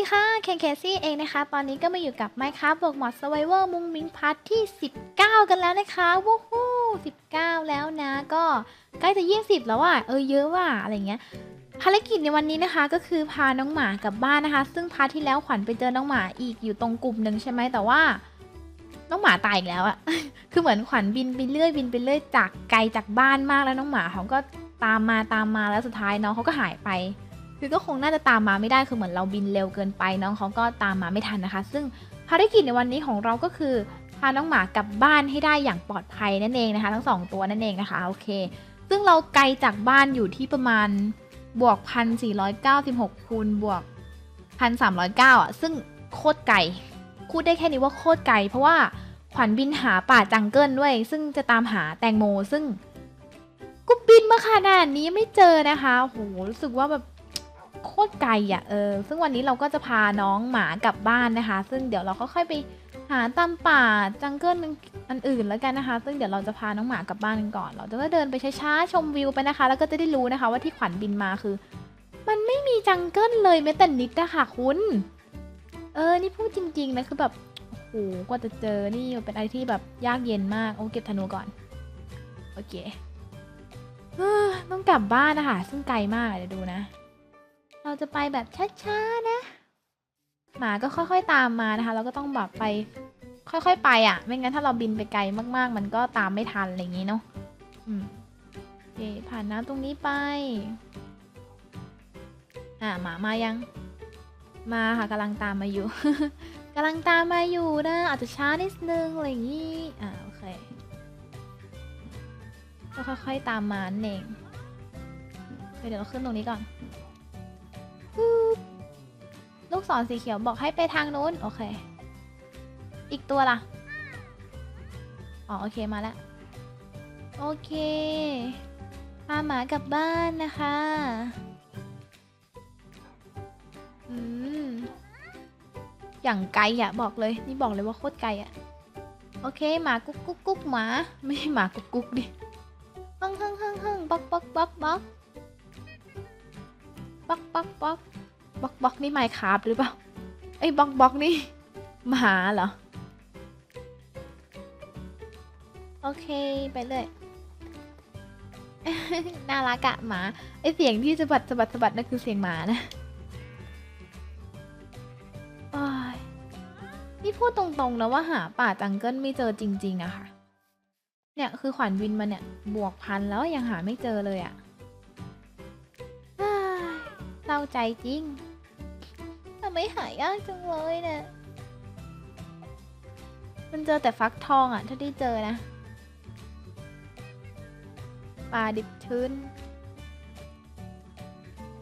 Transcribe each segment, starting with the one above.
วัสดีค่ะ เคนเคซี่เองนะคะ ตอนนี้ก็มาอยู่กับ Minecraft บวกมอด Survivor มุงมิงพาร์ทที่ 19 กันแล้วนะคะวู้ฮู้19 แล้วนะ ก็ใกล้จะ 20 แล้วอะ เออเยอะว่ะ อะไรเงี้ย ภารกิจในวันนี้นะคะ ก็คือพาน้องหมากลับบ้านนะคะ ซึ่งพาร์ทที่แล้วขวัญไปเจอน้องหมาอีกอยู่ตรงกลุ่มหนึ่งใช่ไหมแต่ว่า น้องหมาตายอีกแล้วอะ คือเหมือนขวัญบินไปเรื่อยบินไปเรื่อยจากไกลจากบ้านมากแล้วน้องหมาเขาก็ตามมาตามมาแล้วสุดท้ายน้องเขาก็หายไป คือก็คงน่าจะตามมาไม่ได้คือเหมือนเราบินเร็วเกินไปน้องเขาก็ตามมาไม่ทันนะคะ ซึ่งภารกิจในวันนี้ของเราก็คือพาน้องหมากลับบ้านให้ได้อย่างปลอดภัยนั่นเองนะคะ ทั้งสองตัวนั่นเองนะคะโอเค ซึ่งเราไกลจากบ้านอยู่ที่ประมาณบวกพันสี่ร้อยเก้าสิบหกคูณบวกพันสามร้อยเก้าอะซึ่งโคตรไกลพูดได้แค่นี้ว่าโคตรไกลเพราะว่าขวัญบินหาป่าจังเกิลด้วย ซึ่งจะตามหาแตงโมซึ่งกูบินมาขนาดนี้ไม่เจอนะคะโหรู้สึกว่าแบบ โคตรไกลอะเออซึ่งวันนี้เราก็จะพาน้องหมากลับบ้านนะคะ ซึ่งเดี๋ยวเราก็ค่อยไปหาตามป่าจังเกิลอันอื่นแล้วกันนะคะ ซึ่งเดี๋ยวเราจะพาน้องหมากลับบ้านกันก่อน เราจะก็เดินไปช้าๆชมวิวไปนะคะ แล้วก็จะได้รู้นะคะว่าที่ขวัญบินมาคือ มันไม่มีจังเกิลเลยแม้แต่นิดนะคะคุณ เออนี่พูดจริงๆนะคือแบบโอ้โหกว่าจะเจอนี่เป็นอะไรที่แบบยากเย็นมากโอ้เก็บธนูก่อนโอเคเออต้องกลับบ้านนะคะซึ่งไกลมากเดี๋ยวดูนะ เราจะไปแบบช้าๆนะ หมาก็ค่อยๆตามมานะคะ เราก็ต้องแบบไปค่อยๆไปอะ ไม่งั้นถ้าเราบินไปไกลมากๆ มันก็ตามไม่ทันอะไรอย่างนี้เนาะอืมโอเคผ่านน้ำตรงนี้ไป อ่าหมามายัง มาค่ะกำลังตามมาอยู่กำลังตามมาอยู่นะ อาจจะช้านิดนึงอะไรอย่างนี้ อ่าโอเคก็ค่อยๆตามมาเองเดี๋ยวเราขึ้นตรงนี้ก่อน ลูกศรสีเขียวบอกให้ไปทางนู้น โอเค อีกตัวล่ะ อ๋อ โอเคมาแล้ว โอเคพาหมากลับบ้านนะคะ อืม อย่างไกลอะบอกเลย นี่บอกเลยว่าโคตรไกลอะโอเค หมากุ๊กกุ๊กกุ๊กหมา ไม่ใช่หมากุ๊กกุ๊กดิฮังฮังฮังฮังบ๊อกบ๊อกบ๊อกบ๊อก บ๊อกบ๊อกบ๊อกบล็อกบล็อกนี่ไมค์คราฟหรือเปล่าไอ้ยบล็อกบล็อกนี่หมาเหรอ โอเคไปเลยน่ารักอะหมาไอเสียงที่สะบัดสะบัดสะบัดนั่นคือเสียงหมานะนี่พูดตรงๆนะว่าหาป่าจังเกิลไม่เจอจริงๆอะค่ะ เนี่ยคือขวัญวินมาเนี่ยบวกพันแล้วยังหาไม่เจอเลยอะ เศร้าใจจริงทำไมหายากจังเลยเนะี่ยมันเจอแต่ฟักทองอะถ้าได้เจอนะปลาดิบชื้น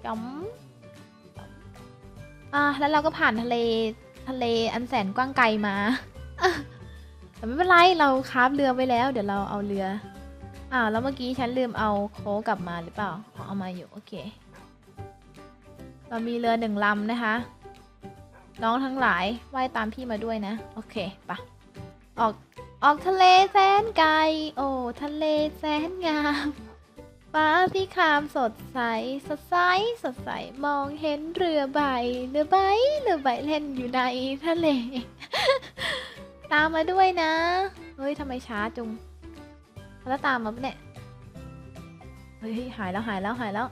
จ๋อมจ๋อมอะแล้วเราก็ผ่านทะเลทะเลอันแสนกว้างไกลมาแต่ไม่เป็นไรเราคราฟเรือไว้แล้ว เดี๋ยวเราเอาเรือ อ่าวแล้วเมื่อกี้ฉันลืมเอาโคกลับมาหรือเปล่าอ๋อเอามาอยู่ โอเค เรามีเรือหนึ่งลำนะคะ น้องทั้งหลายว่ายตามพี่มาด้วยนะ โอเคปะออกออกทะเลแสนไกล โอ้ทะเลแสนงามฟ้าสีครามสดใส สดใส สดใส มองเห็นเรือใบ เรือใบ เรือใบเล่นอยู่ในทะเล ตามมาด้วยนะ เฮ้ยทำไมช้าจุง แล้วตามมาปะเนี่ย เฮ้ยหายแล้วหายแล้วหายแล้ว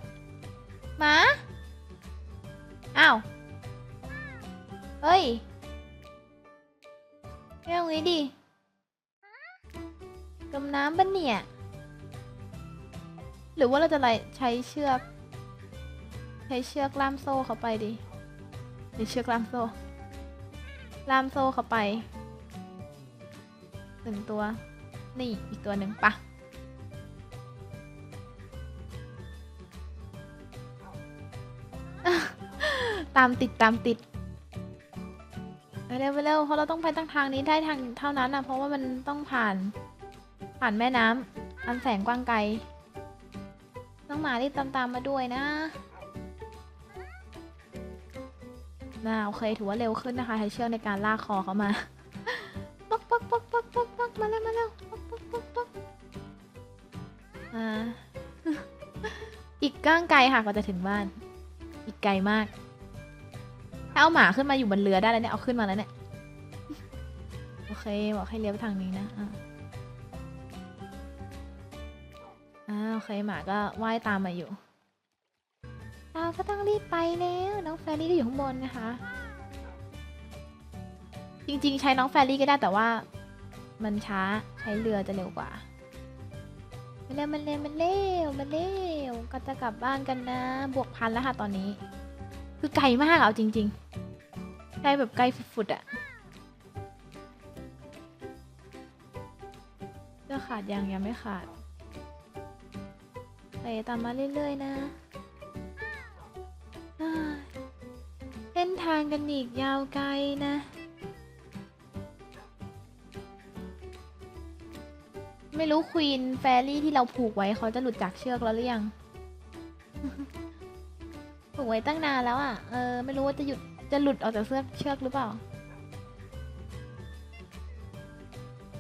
หมา อ้าว เฮ้ยไม่เอางี้ดิจมน้ำปะเนี่ย หรือว่าเราจะอะไรใช้เชือก ใช้เชือกล่ามโซ่เขาไปดิใช้เชือกล่ามโซ่ ล่ามโซ่เขาไปหนึ่งตัว นี่อีกตัวหนึ่งปะ ตามติดตามติดไปเร็วไปเร็วเพราะเราต้องไปตั้งทางนี้ได้ทางเท่านั้นนะเพราะว่ามันต้องผ่าน ผ่านแม่น้ำอันแสนกว้างไกลน้องหมารีบตามตามมาด้วยนะน่าโอเคถือว่าเร็วขึ้นนะคะใช้เชือกในการลากคอเขามาป๊อกป๊อกป๊อกป๊อกป๊อกป๊อกมาเร็วมาเร็วป๊อกป๊อกป๊อกป๊อกอ่าอีกก้างไกลค่ะกว่าจะถึงบ้าน อีกไกลมาก เอาหมาขึ้นมาอยู่บนเรือได้แล้วเนี่ย เอาขึ้นมาแล้วเนี่ย โอเค บอกให้เลี้ยวไปทางนี้นะ อ่าอ่าโอเค หมาก็ว่ายตามมาอยู่ เราก็ต้องรีบไปแล้ว น้องแฟรี่ก็อยู่ข้างบนนะคะ จริงๆ ใช้น้องแฟรี่ก็ได้แต่ว่า มันช้า ใช้เรือจะเร็วกว่ามันเร็วมันเร็วมันเร็วมันเร็วก็จะกลับบ้านกันนะ บวกพันแล้วค่ะตอนนี้ คือไกลมากอะเอาจริง ๆ ไกลแบบไกลฟุดๆอะเลือขาดยังยังไม่ขาดไปตามมาเรื่อย ๆ นะ เส้นทางกันอีกยาวไกลนะ ไม่รู้ควีนแฟรี่ที่เราผูกไว้เขาจะหลุดจากเชือกแล้วหรือยัง ผูกไว้ตั้งนานแล้วอะ เออ ไม่รู้ว่าจะหยุด จะหลุดออกจากเชือเชือกหรือเปล่า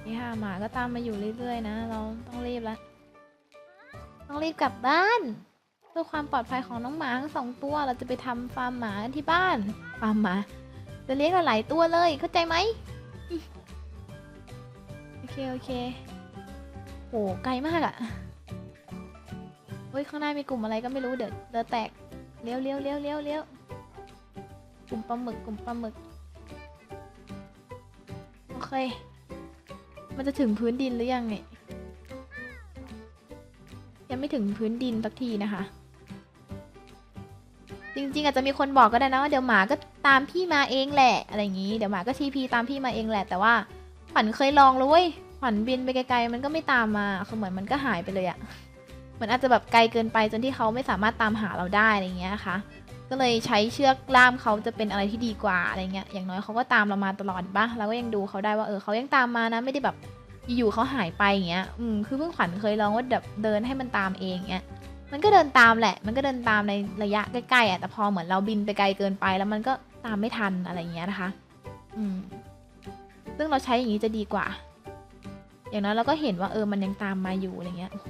นี่ค่ะหมาก็ตามมาอยู่เรื่อยๆนะ เราต้องรีบแล้วต้องรีบกลับบ้าน เพื่อความปลอดภัยของน้องหมาทั้งสองตัว เราจะไปทำฟาร์มหมากันที่บ้าน ฟาร์มหมา จะเลี้ยงหลายตัวเลย เข้าใจไหมโอเคโอเคโหไกลมากอะเฮ้ยข้างหน้ามีกลุ่มอะไรก็ไม่รู้ เดี๋ยวเรือแตก เลี้ยวเลี้ยวเลี้ยวเลี้ยวเลี้ยวกลุ่มปลาหมึกกลุ่มปลาหมึก โอเค มันจะถึงพื้นดินหรือยังเนี่ยยังไม่ถึงพื้นดินสักทีนะคะ จริงๆอาจจะมีคนบอกก็ได้นะว่าเดี๋ยวหมาก็ตามพี่มาเองแหละ อะไรอย่างนี้ เดี๋ยวหมาก็ทีพีตามพี่มาเองแหละ แต่ว่าขวัญเคยลองแล้วเว้ยขวัญบินไปไกลๆมันก็ไม่ตามมาคือเหมือนมันก็หายไปเลยอะ เหมือนอาจจะแบบไกลเกินไปจนที่เขาไม่สามารถตามหาเราได้อะไรเงี้ยนะคะก็เลยใช้เชือกล่ามเขาจะเป็นอะไรที่ดีกว่าอะไรเงี้ย อย่างน้อยเขาก็ตามเรามาตลอดปะเราก็ยังดูเขาได้ว่าเออเขายังตามมานะ ไม่ได้แบบอยู่ๆเขาหายไปอย่างเงี้ย อืม คือเพิ่งขวัญเคยลองว่าแบบเดินให้มันตามเองเงี้ย มันก็เดินตามแหละ มันก็เดินตามในระยะใกล้ๆอะ แต่พอเหมือนเราบินไปไกลเกินไป แล้วมันก็ตามไม่ทันอะไรเงี้ยนะคะ อืม ซึ่งเราใช้อย่างนี้จะดีกว่า อย่างน้อยเราก็เห็นว่าเออ มันยังตามมาอยู่อะไรเงี้ย โอ้โห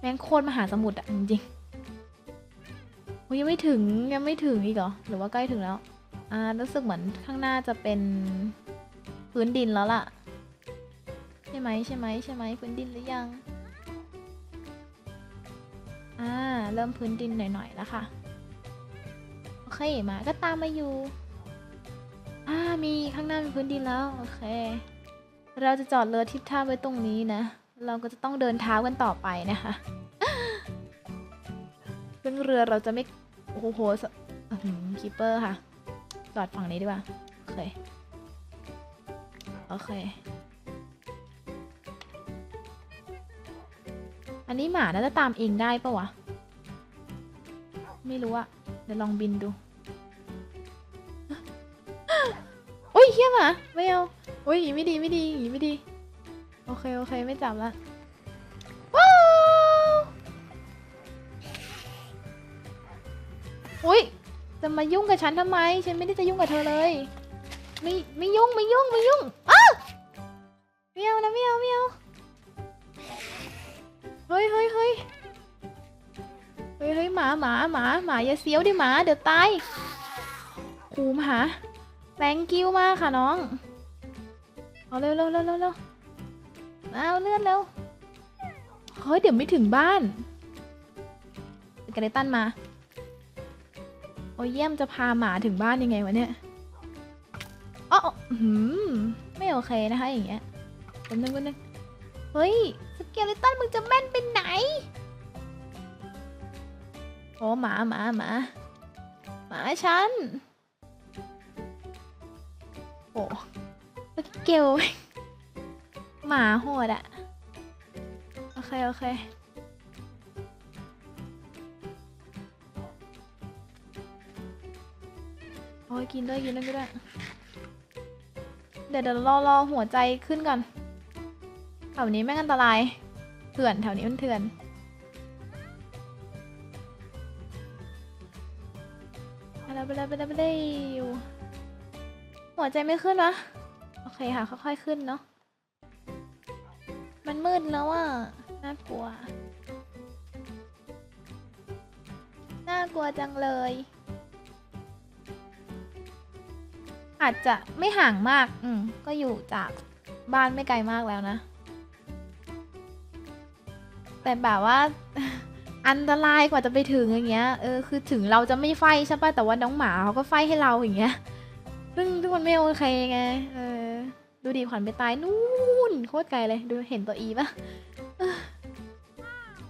แม่งโคตรมหาสมุทรอะจริงๆโอ้ยยังไม่ถึงยังไม่ถึงอีกเหรอ หรือว่าใกล้ถึงแล้ว อ่ารู้สึกเหมือนข้างหน้าจะเป็นพื้นดินแล้วล่ะ ใช่ไหมใช่ไหมใช่ไหมพื้นดินหรือยัง อ่าเริ่มพื้นดินหน่อยๆแล้วค่ะ โอเคมาก็ตามมาอยู่ อ่ามีข้างหน้ามีพื้นดินแล้ว โอเค เราจะจอดเรือทิพท่าไว้ตรงนี้นะ เราก็จะต้องเดินเท้ากันต่อไปนะคะซึ่งเรือเราจะไม่ โอ้โหสคีเปอร์ค่ะ จอดฝั่งนี้ดีกว่า โอเค โอเค อันนี้หมาน่าจะตามเองได้ปะวะ ไม่รู้อะเดี๋ยวลองบินดูโอ้ยเฮี้ยหมาไม่เอาโอ้ยไม่ดีไม่ดีไม่ดี โอเค โอเค ไม่จับละว้าวอุ้ยจะมายุ่งกับฉันทำไม ฉันไม่ได้จะยุ่งกับเธอเลย ไม่ไม่ยุ่งไม่ยุ่งไม่ยุ่งอ้าไม่เอานะไม่เอาไม่เอาเฮ้ยเฮ้ยเฮ้ยเฮ้ยเฮ้ยหมาหมาหมาหมาอย่าเสียวดิหมาเดี๋ยวตายคูมหาแรงกิ้วมากค่ะน้อง เอาเร็วเร็วเร็วเร็ว เร็วเอาเลื่อนเร็วเฮ้ยเดี๋ยวไม่ถึงบ้านกระเดตันมา โอ้ยเยี่ยมจะพาหมาถึงบ้านยังไงวะเนี่ยอ๋อหืมไม่โอเคนะคะอย่างเงี้ยคนนึงคนนึงเฮ้ยสเกเลตันมึงจะแม่นไปไหนโอ้หมาหมาหมาหมาฉันโอ้สเกล หมาโหดอะโอเค โอเค โอ้ยกินด้วยกินด้วยกินด้วยเดี๋ยวเดี๋ยวรอรอหัวใจขึ้นก่อนแถวนี้แม่งอันตรายเถื่อนแถวนี้มันเถื่อนไปแล้วไปแล้วไปแล้วไปแล้วหัวใจไม่ขึ้นวะโอเคค่ะค่อยๆขึ้นเนาะ มืดแล้วอะ น่ากลัว น่ากลัวจังเลย อาจจะไม่ห่างมาก อืม ก็อยู่จากบ้านไม่ไกลมากแล้วนะ แต่แบบว่า อันตรายกว่าจะไปถึงอย่างเงี้ย เออ คือถึงเราจะไม่ไฟใช่ป่ะ แต่ว่าน้องหมาเขาก็ไฟให้เราอย่างเงี้ย ซึ่งทุกคนไม่โอเคไง เออ ดูดีขวัญไปตายนู่น นโคตรไกลเลยดูเห็นตัวอีปะ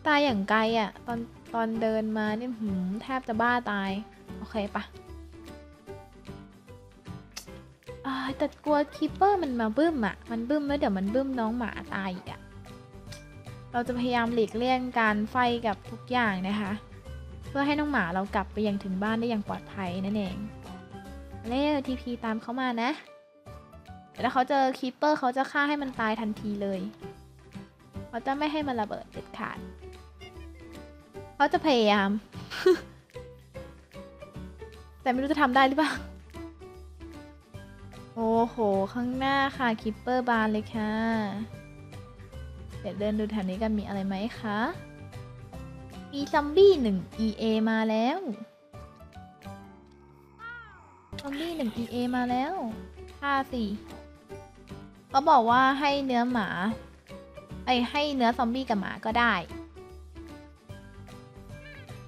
ตายอย่างไกลอะ่ะ ตอนตอนเดินมาเนี่ยหืมแทบจะบ้าตาย โอเคปะอ่าแต่กลัวคีปเปอร์มันมาบึ้มอะ่ะ มันบึ้มแล้วเดี๋ยวมันบึ้มน้องหมาตายอีกอะ่ะ เราจะพยายามหลีกเลี่ยงการไฟกับทุกอย่างนะคะ เพื่อให้น้องหมาเรากลับไปยังถึงบ้านได้อย่างปลอดภัยนั่นเองเร็วทีพีตามเขามานะ แต่ถ้าเขาเจอคีปเปอร์เขาจะฆ่าให้มันตายทันทีเลยเขาจะไม่ให้มันระเบิดเด็ดขาดเขาจะพยายาม แต่ไม่รู้จะทำได้หรือเปล่า โอ้โห ข้างหน้าค่ะคิปเปอร์บานเลยค่ะ เดี๋ยวเดินดูแถวนี้กันมีอะไรไหมคะ มีซอมบี้หนึ่ง EA มาแล้วซอมบี้หนึ่ง EA มาแล้วฆ่าสิ เขาบอกว่าให้เนื้อหมาไอให้เนื้อซอมบี้กับหมาก็ได้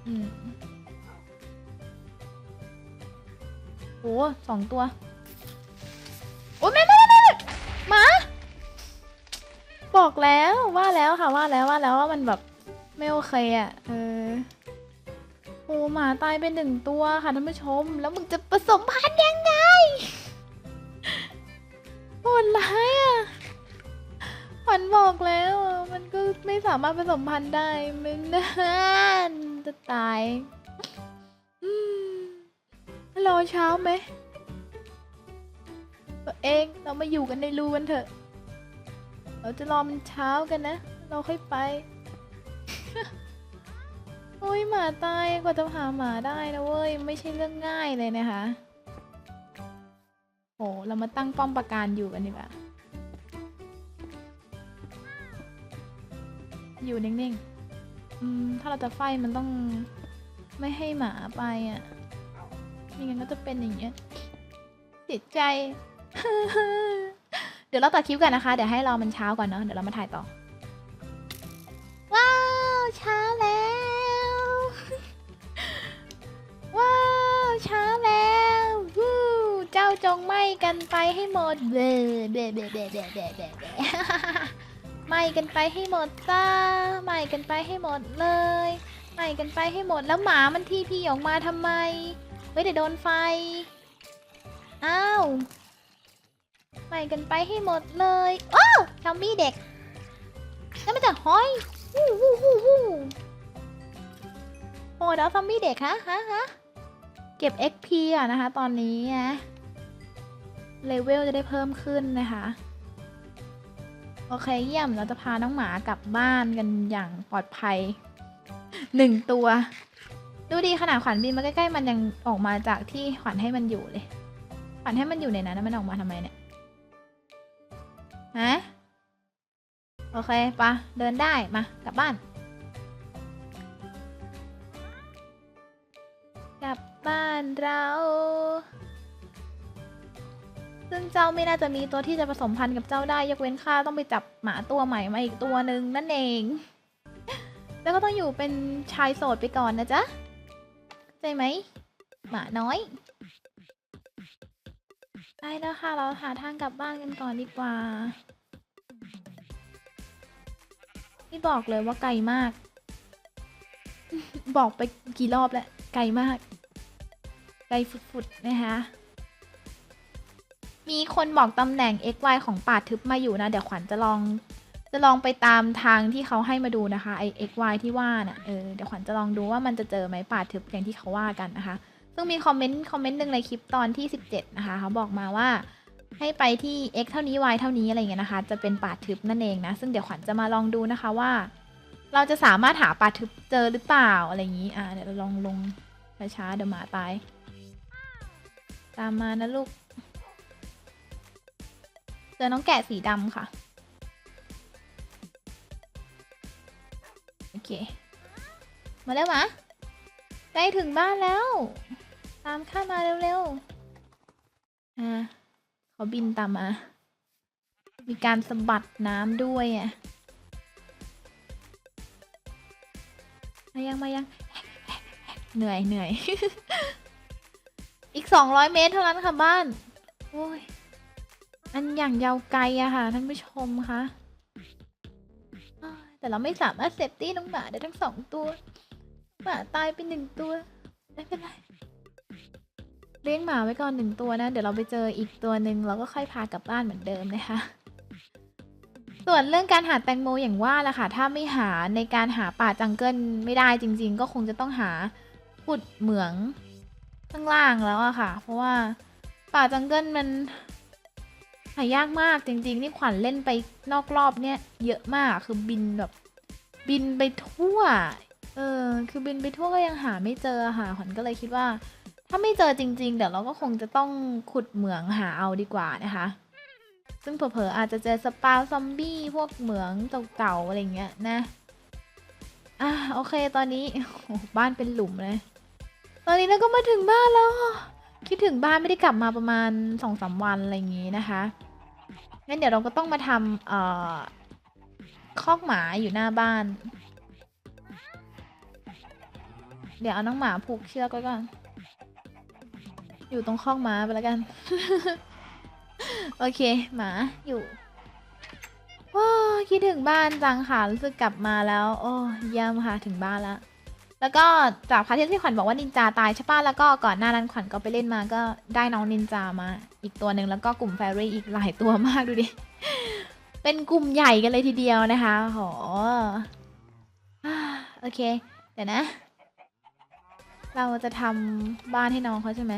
อืมโอ้สองตัว โอ้ยไม่ไม่ไม่ไม่หมา บอกแล้วว่าแล้วค่ะว่าแล้วว่าแล้วว่ามันแบบไม่โอเคอะ่ะ เออ โอ้หมาตายไปหนึ่งตัวค่ะท่านผู้ชม แล้วมึงจะผสมพันธุ์ยังไง ดร้ายอะขวัญบอกแล้วอะมันก็ไม่สามารถผสมพันธุ์ได้มันนานจะตายรอเช้าไหมตัวเองเรามาอยู่กันในรูกันเถอะ เราจะรอมันเช้ากันนะ เราค่อยไป โอ้ยหมาตายกว่าจะหาหมาได้นะเว้ย ไม่ใช่เรื่องง่ายเลยนะคะ โห เรามาตั้งป้อมปราการอยู่กันดีกว่า อยู่นิ่งๆ อืม ถ้าเราจะไฟมันต้องไม่ให้หมาไปอะไม่งั้นก็จะเป็นอย่างเงี้ยเสียใจ เดี๋ยวเราตัดคลิปกันนะคะ เดี๋ยวให้รอมันเช้าก่อนเนาะ เดี๋ยวเรามาถ่ายต่อ ว้าว เช้าแล้ว ว้าว เช้าแล้ว เจ้าจงไหมกันไปให้หมดเบลเบลเบลเบลเบลเบลเบลไหมกันไปให้หมดจ้าไหมกันไปให้หมดเลยไหมกันไปให้หมดแล้วหมามันที่พี่ออกมาทำไมเฮ้ยเดี๋ยวโดนไฟอ้าวไหมกันไปให้หมดเลยโอ้ทอมมี่เด็กแล้วมันจะห้อยวู้วู้วู้วู้โอ้แล้วซอมบี้เด็กฮะฮะฮะเก็บ XP อะนะคะ ตอนนี้นะ เลเวลจะได้เพิ่มขึ้นนะคะ โอเคเยี่ยมเราจะพาน้องหมากลับบ้านกันอย่างปลอดภัยหนึ่งตัว ดูดีขนาดขวัญบินมาใกล้ๆมันยังออกมาจากที่ขวัญให้มันอยู่เลย ขวัญให้มันอยู่ในนั้นแล้วมันออกมาทำไมเนี่ยฮะโอเคปะเดินได้มากลับบ้านกลับบ้านเรา ซึ่งเจ้าไม่น่าจะมีตัวที่จะผสมพันธุ์กับเจ้าได้ ยกเว้นข้าต้องไปจับหมาตัวใหม่มาอีกตัวหนึ่งนั่นเอง แล้วก็ต้องอยู่เป็นชายโสดไปก่อนนะจ๊ะเข้าใจไหมหมาน้อยได้แล้วค่ะ เราหาทางกลับบ้านกันก่อนดีกว่านี่บอกเลยว่าไกลมาก บอกไปกี่รอบแล้ว ไกลมาก ไกลฟุดๆนะคะ มีคนบอกตำแหน่ง x y ของป่าทึบมาอยู่นะ เดี๋ยวขวัญจะลอง จะลองไปตามทางที่เขาให้มาดูนะคะไอ x y ที่ว่าน่ะเออเดี๋ยวขวัญจะลองดูว่ามันจะเจอไหมป่าทึบอย่างที่เขาว่ากันนะคะ ซึ่งมีคอมเมนต์คอมเมนต์หนึ่งในคลิปตอนที่ 17 นะคะ เขาบอกมาว่าให้ไปที่ x เท่านี้ y เท่านี้อะไรเงี้ยนะคะ จะเป็นป่าทึบนั่นเองนะ ซึ่งเดี๋ยวขวัญจะมาลองดูนะคะว่า เราจะสามารถหาป่าทึบเจอหรือเปล่าอะไรอย่างนี้อ่าเดี๋ยวเราลองลงช้าๆเดี๋ยวหมาตาย ตามมานะลูก จอน้องแกะสีดำค่ะ โอเค มาแล้วหมาใกล้ถึงบ้านแล้ว ตามข้ามาเร็วๆ อ่าเขาบินตามมา มีการสะบัดน้ำด้วยอะ มายังมายัง เหนื่อยเหนื่อย อีกสองร้อยเมตรเท่านั้นค่ะบ้าน โอ้ย อันอย่างยาวไกลอะค่ะท่านผู้ชมคะแต่เราไม่สามารถเซฟตี้น้องหมาได้ทั้งสองตัวหมาตายไปหนึ่งตัวไม่เป็นไรเลี้ยงหมาไว้ก่อนหนึ่งตัวนะ เดี๋ยวเราไปเจออีกตัวหนึ่งเราก็ค่อยพากลับบ้านเหมือนเดิมนะคะ ส่วนเรื่องการหาแตงโมอย่างว่าละค่ะ ถ้าไม่หาในการหาป่าจังเกิลไม่ได้จริง ๆ ก็คงจะต้องหาขุดเหมืองข้างล่างแล้วอะค่ะ เพราะว่าป่าจังเกิลมัน หายากมากจริงๆ นี่ขวัญเล่นไปนอกรอบเนี่ย เยอะมากคือบินแบบ บินไปทั่ว เออ คือบินไปทั่วก็ยังหาไม่เจอค่ะขวัญก็เลยคิดว่า ถ้าไม่เจอจริง ๆ เดี๋ยวเราก็คงจะต้องขุดเหมืองหาเอาดีกว่านะคะ ซึ่งเผลอๆอาจจะเจอสปาซอมบี้พวกเหมืองเก่าๆอะไรเงี้ยนะอะโอเคตอนนี้บ้านเป็นหลุมเลย ตอนนี้เราก็มาถึงบ้านแล้ว คิดถึงบ้านไม่ได้กลับมาประมาณสองสามวันอะไรอย่างงี้นะคะงั้นเดี๋ยวเราก็ต้องมาทำเอ่อคอกหมาอยู่หน้าบ้าน เดี๋ยวเอาน้องหมาผูกเชือกไว้ก่อน อยู่ตรงคอกหมาไปแล้วกัน โอเค หมาอยู่ว้าวคิดถึงบ้านจังค่ะรู้สึกกลับมาแล้ว โอ้เยี่ยมค่ะถึงบ้านแล้ว แล้วก็จากพาร์ทที่ขวัญบอกว่านินจาตายใช่ป่ะ แล้วก็ก่อนหน้านั้นขวัญก็ไปเล่นมาก็ได้น้องนินจามาอีกตัวหนึ่งแล้วก็กลุ่มแฟรี่อีกหลายตัวมากดูดิ เป็นกลุ่มใหญ่กันเลยทีเดียวนะคะโหอโอเค เดี๋ยวนะ เราจะทำบ้านให้น้องเขาใช่ไหม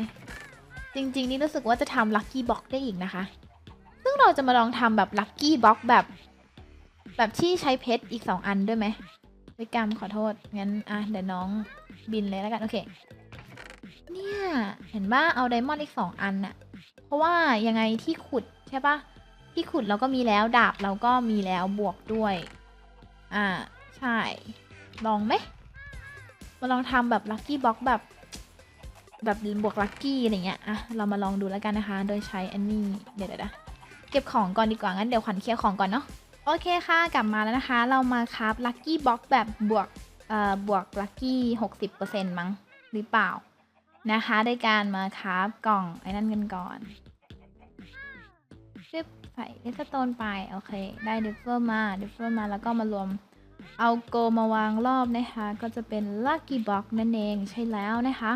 จริง ๆ นี่รู้สึกว่าจะทำลัคกี้บ็อกได้อีกนะคะ ซึ่งเราจะมาลองทำแบบลัคกี้บ็อกแบบ แบบที่ใช้เพชรอีก 2 อันด้วยไหม วิกรรมขอโทษ งั้น อะ เดี๋ยวน้องบินเลยแล้วกัน โอเค เนี่ย เห็นว่าเอาไดมอนด์อีก2อันน่ะ เพราะว่ายังไงที่ขุดใช่ปะที่ขุดเราก็มีแล้วดาบเราก็มีแล้วบวกด้วย อ่า ใช่ ลองไหมมาลองทำแบบลัคกี้บ็อกแบบแบบบวกลัคกี้อะไรเงี้ย อะ เรามาลองดูแล้วกันนะคะ โดยใช้อันนี้ เดี๋ยวเดี๋ยวนะเก็บของก่อนดีกว่า งั้นเดี๋ยวขวัญเคลียร์ของก่อนเนาะ โอเคค่ะ กลับมาแล้วนะคะ เรามาครับลัคกี้บ็อกแบบบวกเอ่อบวกลัคกี้หกสิบเปอร์เซ็นต์มั้งหรือเปล่านะคะโดยการมาครับกล่องไอ้นั่นกันก่อนชึบใส่เลสโตนไป โอเค ได้ดิฟเฟอร์มาดิฟเฟอร์มาแล้วก็มารวมเอาโกมาวางรอบนะคะ ก็จะเป็นลัคกี้บ็อกนั่นเองใช่แล้วนะคะ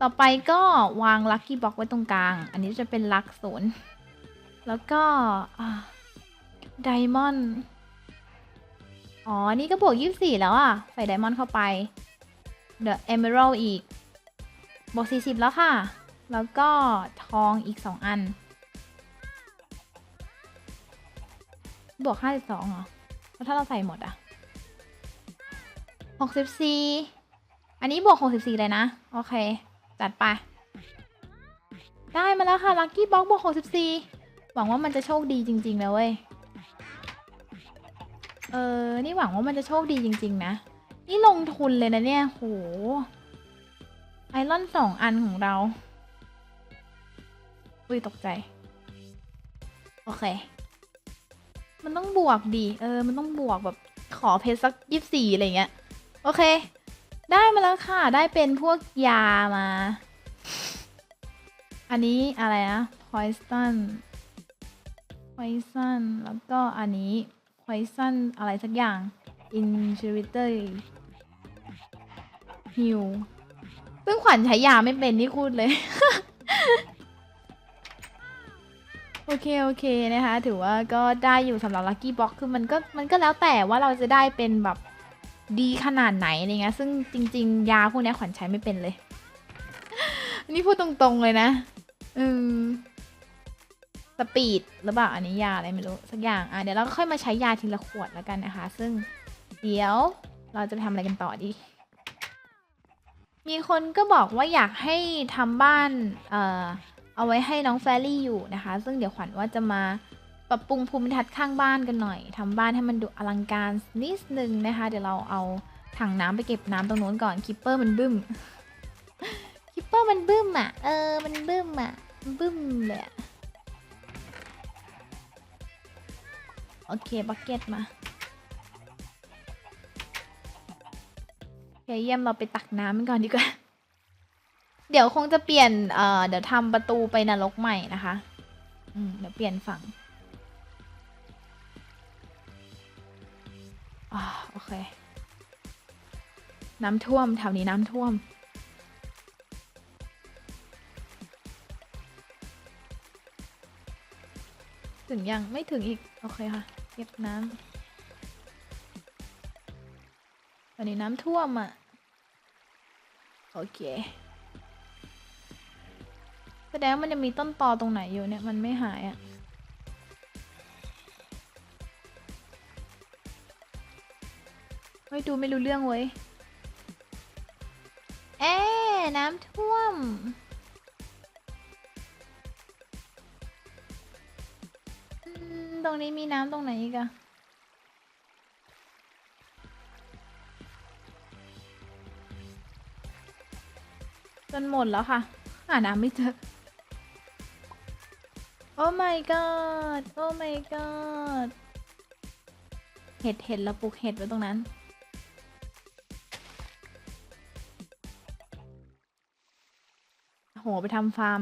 ต่อไปก็วางลัคกี้บ็อกไว้ตรงกลาง อันนี้จะเป็นลักศูนย์แล้วก็ ไดมอนด์ อ๋อ นี่ก็บวก 24 แล้วอะ ใส่ไดมอนด์เข้าไปเดอะเอเมอรัลอีก บวก 40 แล้วค่ะ แล้วก็ทองอีก 2 อัน บวก 52เหรอ แล้วถ้าเราใส่หมดอะ64 อันนี้บวก 64 เลยนะ โอเค จัดไป ได้มาแล้วค่ะ ลัคกี้บ็อกบวก 64 หวังว่ามันจะโชคดีจริงๆนะเว้ย เออ นี่หวังว่ามันจะโชคดีจริง ๆ นะ นี่ลงทุนเลยนะเนี่ย โห ไอรอนสองอันของเรา อุ้ยตกใจ โอเค มันต้องบวกดี เออ มันต้องบวกแบบขอเพชรสักยี่สี่อะไรเงี้ย โอเค ได้มาแล้วค่ะ ได้เป็นพวกยามา อันนี้อะไรนะ poison poison แล้วก็อันนี้ poison อะไรสักอย่าง inhibitor heal ซึ่งขวัญใช้ยาไม่เป็นนี่พูดเลย โอเค โอเคนะคะ ถือว่าก็ได้อยู่สำหรับ Lucky Box คือมันก็มันก็แล้วแต่ว่าเราจะได้เป็นแบบดีขนาดไหนอะไรเงี้ยซึ่งจริง ๆ ยาพวกนี้ขวัญใช้ไม่เป็นเลยนนี้พูดตรงๆเลยนะ อืม สปีดหรือเปล่าอันนี้ยาอะไรไม่รู้สักอย่างอะเดี๋ยวเราก็ค่อยมาใช้ยาทีละขวดแล้วกันนะคะ ซึ่งเดี๋ยวเราจะไปทำอะไรกันต่อดี มีคนก็บอกว่าอยากให้ทำบ้านเอ่อเอาไว้ให้น้องแฟรี่อยู่นะคะ ซึ่งเดี๋ยวขวัญว่าจะมาปรับปรุงภูมิทัศน์ข้างบ้านกันหน่อยทำบ้านให้มันดูอลังการนิดนึงนะคะ เดี๋ยวเราเอาถังน้ำไปเก็บน้ำตรงนู้นก่อนคิปเปอร์มันบึ้มคิปเปอร์มันบึ้มอะเออมันบึ้มอะบึ้มเลยอะ โอเค บักเก็ตมาโอเคเยี่ยมเราไปตักน้ำกันก่อนดีกว่า เดี๋ยวคงจะเปลี่ยน เอ่อ เดี๋ยวทำประตูไปนรกใหม่นะคะ อืม เดี๋ยวเปลี่ยนฝั่งอโอเค น้ำท่วมแถวนี้น้ำท่วมถึงยังไม่ถึงอีก โอเคค่ะ เก็บน้ำตอนนี้น้ำท่วมอะ โอเค แสดงมันจะมีต้นตอตรงไหนอยู่เนี่ย มันไม่หายอะไม่ดูไม่รู้เรื่องเว้ย เอ๊น้ำท่วม นี้มีน้ำตรงไหนอีกอะจนหมดแล้วค่ะ หาน้ำไม่เจอ โอ้ my god โอ้ my god เห็ดเห็ดเราปลูกเห็ดไว้ตรงนั้น โห ไปทำฟาร์ม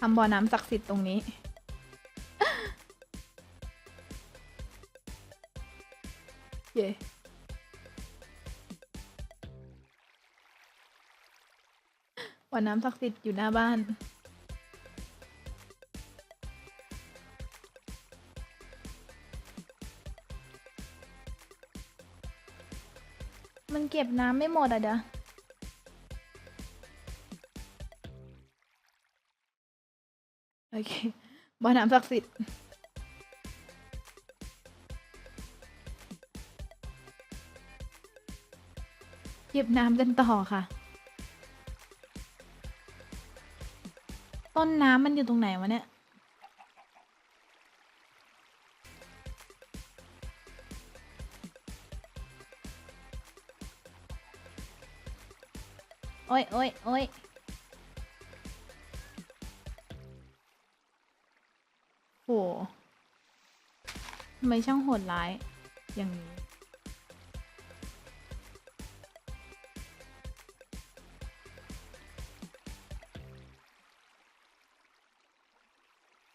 ทำบ่อน้ำศักดิ์สิทธิ์ตรงนี้ เย่บ่อน้ำศักดิ์สิทธิ์อยู่หน้าบ้าน มันเก็บน้ำไม่หมดอะเดี๋ยวโอ เคบ่อน้ำศักดิ์สิทธิ์เก็บน้ำกันต่อค่ะ ต้นน้ำมันอยู่ตรงไหนวะเนี่ยโอ้ยโอ้ยโอ้ย หทำไมช่างโหดร้าย อย่างนี้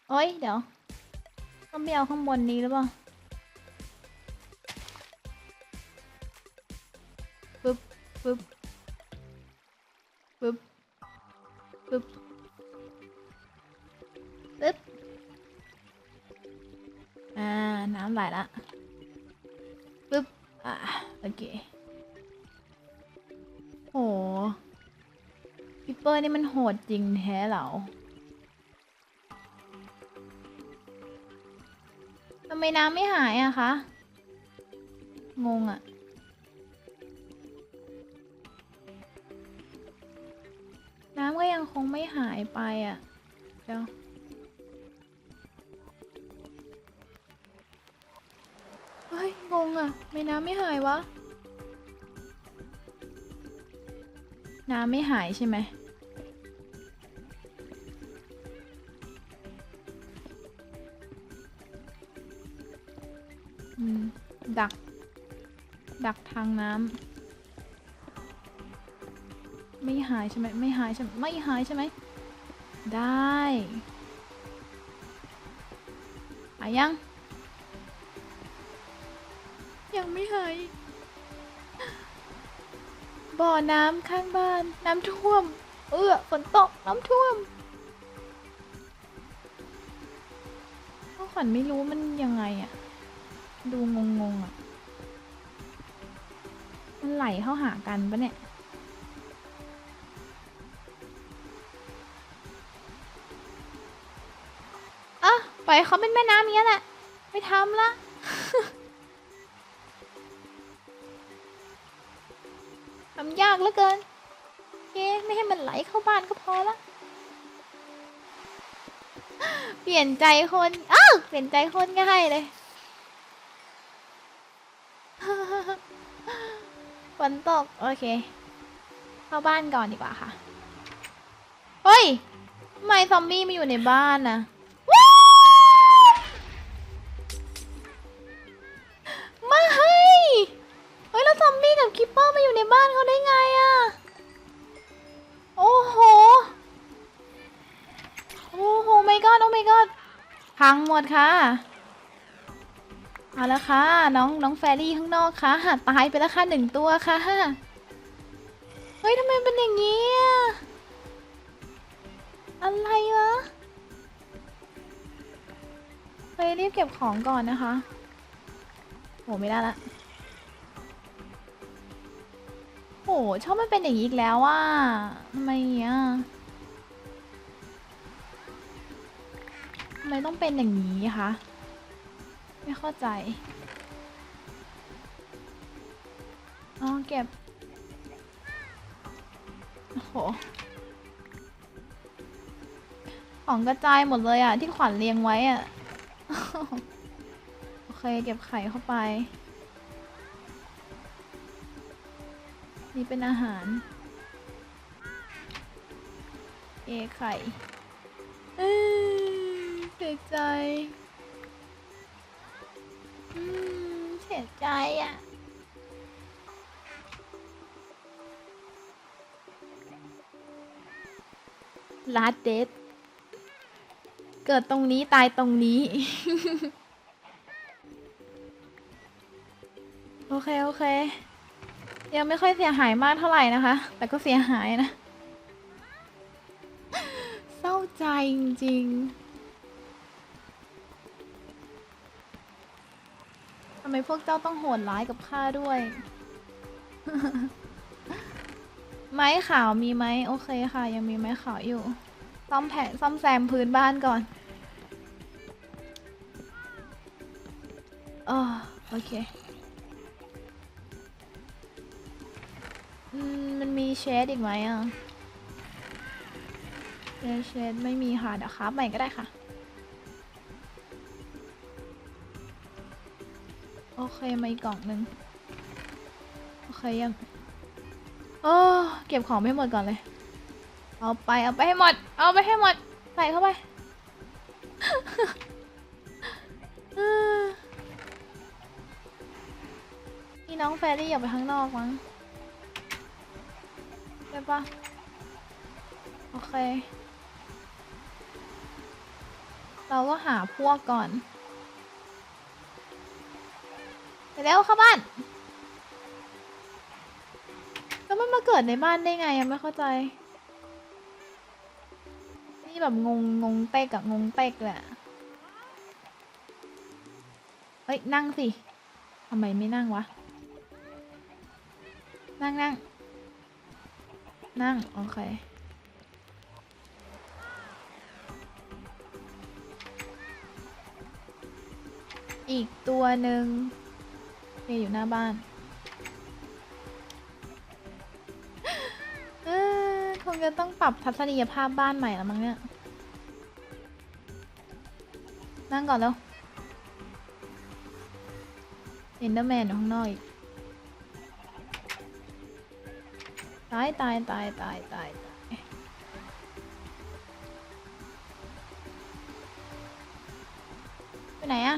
โอ้ย เดี๋ยวต้องไปเอาข้างบนนี้หรือเปล่าปึ๊บปึ๊บปึ๊บปึ๊บปึ๊บ อ่า น้ำไหลละปึ๊บ อ่าโอเค โหพิปเปอร์นี่มันโหดจริงแท้เหรอทำไมน้ำไม่หายอะคะ งงอะน้ำก็ยังคงไม่หายไปอะเดี๋ยว ฮ้ย งงอะไม่น้ำไม่หายวะ น้ำไม่หายใช่ไหมดัก ดักทางน้ำไม่หายใช่ไหมไม่หายใช่ไหมไม่หายใช่ไหมได้หายัง ไม่หายบ่อน้ำข้างบ้าน น้ำท่วม เออฝนตกน้ำท่วมก็ขวัญไม่รู้มันยังไงอะดูงงงๆอะมันไหลเข้าหากันปะเนี่ยอะปล่อยเขาเป็นแม่น้ำอย่างนี้ยแหละ ไม่ทำละำยากเหลือเกินโอเคไม่ให้มันไหลเข้าบ้านก็พอละ เปลี่ยนใจคนอ้าวเปลี่ยนใจคนง่ายเลย ฝนตก โอเค เข้าบ้านก่อนดีกว่าค่ะ เฮ้ยทำไมซอมบี้มาอยู่ในบ้านนะ ดค่ะ เอาละค่ะ น้องน้องแฟรี่ข้างนอกค่ะตายไปแล้วค่ะหนึ่งตัวค่ะเฮ้ยทำไมเป็นอย่างนี้อะไรวะไปรีบเก็บของก่อนนะคะโหไม่ได้ละโหชอบมันเป็นอย่างนี้อีกแล้วว่าทำไมอะ มต้องเป็นอย่างนี้คะ ไม่เข้าใจ อ๋อ เก็บ โอ้โห ของกระจายหมดเลยอะที่ขวัญเรียงไว้อะโอเค เก็บไข่เข้าไป นี่เป็นอาหาร เอไข่ สียใจอืมเสียใจอะลาเดทเกิดตรงนี้ตายตรงนี้ โอเค โอเค ยังไม่ค่อยเสียหายมากเท่าไหร่นะคะ แต่ก็เสียหายนะ เศร้าใจจริง ๆำไมพวกเจ้าต้องโหดร้ายกับข้าด้วย ไม้ขาวมีไหมโอเคค่ะ ยังมีไม้ขาวอยู่ ซ่อมแผะซ่อมแซมพื้นบ้านก่อนอ๋อโอเคมันมีเชดอีกไหมอะเชดเชดไม่มีค่ะเดี๋ยวครับใหม่ก็ได้ค่ะ เคมาอีกกล่องหนึ่งโอเคยังโอ้เก็บของไม่หมดก่อนเลย เอาไปเอาไปให้หมด เอาไปให้หมด ใส่เข้าไปนี่น้องแฟรี่อย่าไปข้างนอกมั้งใช่ปะโอเค เราก็หาพวกก่อน ไปแล้วเข้าบ้าน แล้วมันมาเกิดในบ้านได้ไงยังไม่เข้าใจ นี่แบบงงงงเต๊กอะงงเต๊กเละเฮ้ยนั่งสิทำไมไม่นั่งวะ นั่งนั่งนั่ง โอเคอีกตัวหนึ่ง เอยู่หน้าบ้านคงจะต้องปรับทัศนียภาพบ้านใหม่แล้วมั้งเนี่ย นั่งก่อนแล้วเอนเดอร์แมนอยู่ข้างนอกอีกตายตายตายตายตายตายไปไหนอะ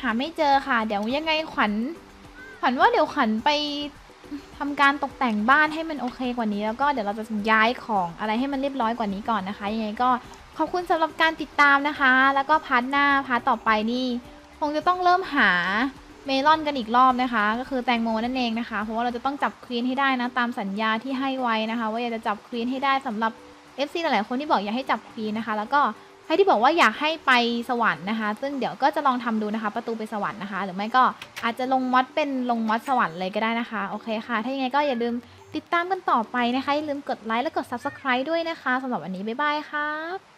หาไม่เจอค่ะ เดี๋ยวยังไงขวัญขวัญว่าเดี๋ยวขวัญไปทำการตกแต่งบ้านให้มันโอเคกว่านี้แล้วก็เดี๋ยวเราจะย้ายของอะไรให้มันเรียบร้อยกว่านี้ก่อนนะคะ ยังไงก็ขอบคุณสำหรับการติดตามนะคะ แล้วก็พาร์ทหน้าพาร์ทต่อไปนี่ คงจะต้องเริ่มหาเมลอนกันอีกรอบนะคะ ก็คือแตงโมนั่นเองนะคะ เพราะว่าเราจะต้องจับควีนให้ได้นะ ตามสัญญาที่ให้ไว้นะคะ ว่าอยากจะจับควีนให้ได้สำหรับ FC หลายๆคนที่บอกอยากให้จับควีนนะคะ แล้วก็ รที่บอกว่าอยากให้ไปสวรรค์นะคะ ซึ่งเดี๋ยวก็จะลองทำดูนะคะ ประตูไปสวรรค์นะคะ หรือไม่ก็อาจจะลงมอดเป็นลงมอดสวรรค์เลยก็ได้นะคะ โอเคค่ะ ถ้ายังไงก็อย่าลืมติดตามกันต่อไปนะคะ อย่าลืมกดไลค์และกด Subscribe ด้วยนะคะสำหรับวันนี้ บ๊ายบายค่ะ